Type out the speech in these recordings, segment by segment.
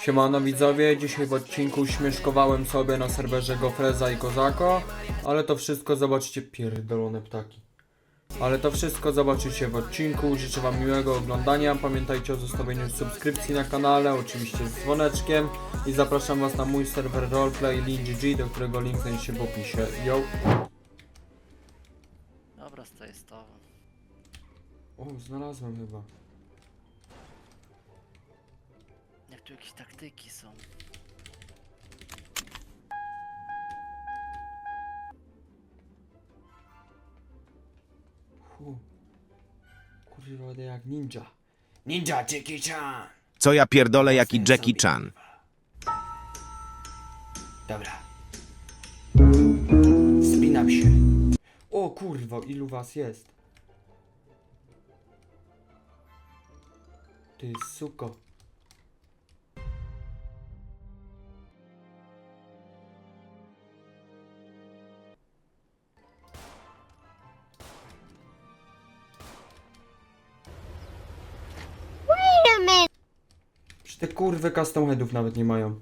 Siemano widzowie, dzisiaj w odcinku śmieszkowałem sobie na serwerze Gofreza i Kozako, ale to wszystko zobaczycie pierdolone ptaki. Ale to wszystko zobaczycie w odcinku, życzę wam miłego oglądania, pamiętajcie o zostawieniu subskrypcji na kanale, oczywiście z dzwoneczkiem i zapraszam was na mój serwer roleplay LinGG, do którego link znajdziecie w opisie. Yo! Dobra, stoję z tobą. O, znalazłem chyba. Tu jakieś taktyki są. Hu. Kurwa, będę jak ninja. Ninja Jackie Chan! Co ja pierdolę jaki Jackie Chan. Dobra. Spinam się. O kurwa, ilu was jest? Ty suko. Te kurwy custom headów nawet nie mają?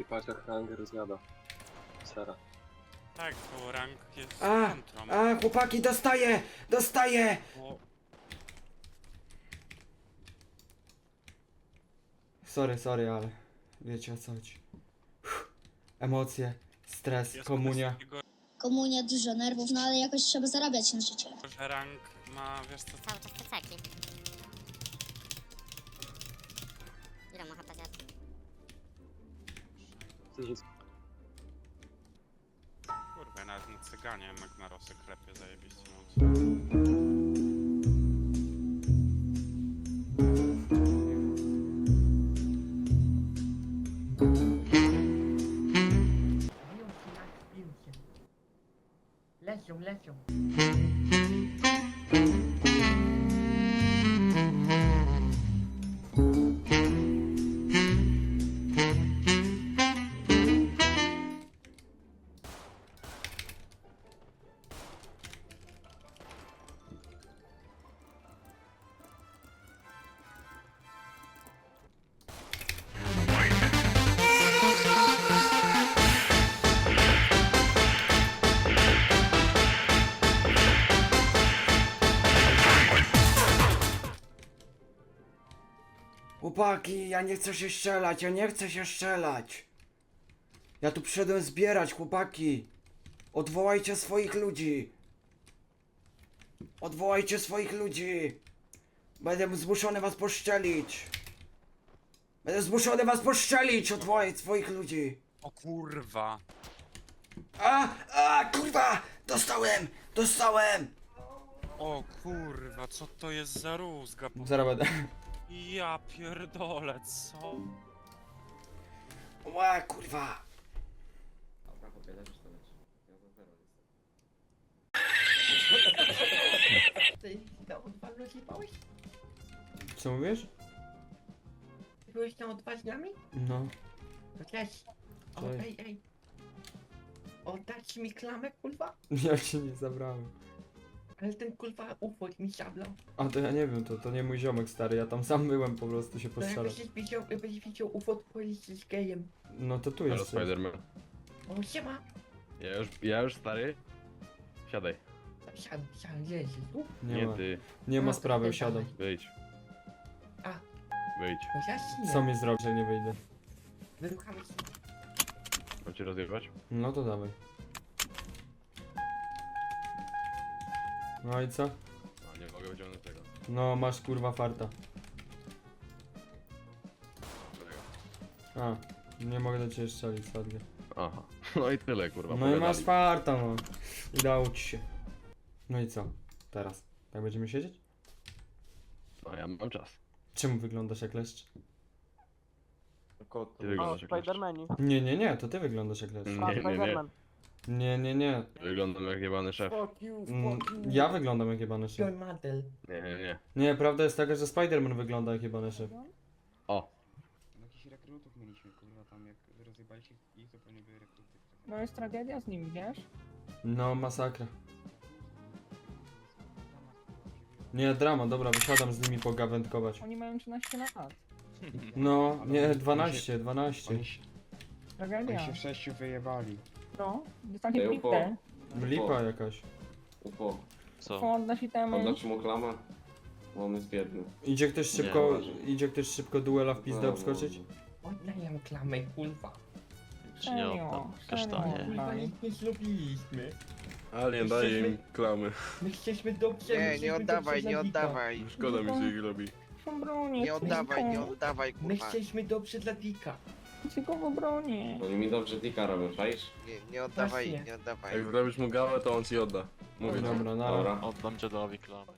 I patrz jak hanger zjada. Sera. Tak, bo rank jest A, kontrą. a, chłopaki, dostaję! Dostaję! Bo Sorry, sorry, ale wiecie o co chodzi. Uff, Emocje, stres, jest komunia. takiego, komunia, dużo nerwów, no ale jakoś trzeba zarabiać na życie. że rank ma, wiesz co, Cały czas plecaki. Ile ma HP kurwa, nawet na cyganie jak na rosy klepie zajebiście mocno. relation. Chłopaki, ja nie chcę się strzelać, ja nie chcę się strzelać. Ja tu przyszedłem zbierać, chłopaki. Odwołajcie swoich ludzi. Odwołajcie swoich ludzi. Będę zmuszony was poszczelić. Będę zmuszony was poszczelić, odwołaj swoich ludzi. O kurwa! A, a, kurwa! Dostałem! Dostałem! O kurwa, co to jest za rózga? Zaraz będę. Ja pierdolę, co? Ła, kurwa! Ty na odwalność jebałeś? Co mówisz? Ty byłeś na odważniami? No. No cześć. O, Cześć. ej, ej. Oddać mi klamę, kurwa? Ja się nie zabrałem. Ale ten kurwa ufot mi szablał. A to ja nie wiem, to, to nie mój ziomek stary, ja tam sam byłem po prostu się To postrzelał. jakbyś widział, jakbyś widział ufot policji z gejem. No to tu Halo jest. Spiderman. O, siema. Ja już, ja już stary. Siadaj. Siad, siad, gdzie jest? Tu? Nie, Nie, ma, ty. nie ma sprawy, siadam. Wyjdź. A. Wyjdź. No. Co mi zrobić, że nie wyjdę? Wyruchamy się. Mam cię rozjebać? No to dawaj. No i co? A nie mogę wyciągnąć tego. No masz kurwa farta. Tego. A, nie mogę do ciebie strzelić, sadnie. Aha. No i tyle kurwa. No i masz pogadali. farta, no. Udało ci się. No i co? Teraz? Tak będziemy siedzieć? No ja mam czas. Czemu wyglądasz jak leszcz? Ty wyglądasz jak leszcz. Nie, nie, nie, to ty wyglądasz jak leszcz. Nie, nie, nie. Nie, nie, nie. Wyglądam jak jebany szef. Mm, Ja wyglądam jak jebany szef. John Mantel. Nie, nie, nie. Nie, prawda jest taka, że Spider-Man wygląda jak jebany szef. O. Jakichś rekrutów mieliśmy, kurwa, tam jak rozjebaliście ich, to pewnie były rekruty. No jest tragedia z nim, wiesz? No, masakra. Nie, drama, dobra, wysiadam z nimi pogawędkować. Oni mają 13 lat. No, nie, 12, 12. Oni się, oni Tragedia. się w sześciu wyjebali. No, dostanie Ej, pipę. Lipa jakaś. Upo, Co? Odda się temu. oddać mu klamę? Bo on jest biedny. Idzie ktoś Nie, szybko, uważaj. idzie ktoś szybko duela w pizdę No, obskoczyć? Oddaję klamę, kurwa. Czy nie oddam? Kasztanie. Kurwa, nic nie zrobiliśmy. Ale nie daję im klamy. My chcieliśmy dobrze, my Nie, nie chcieliśmy oddawaj, dobrze nie dla Dika. oddawaj. Szkoda mi się ich robi. Są bronie, Nie oddawaj, nie oddawaj, My kurwa. chcieliśmy dobrze dla Dika. Obronie. Oni mi dobrze tika robią, czaisz? Nie, nie oddawaj, Właśnie. nie oddawaj. zrobisz mu gałę, to on ci odda. Dobra, na Dobra. Oddam dziadowi klamę.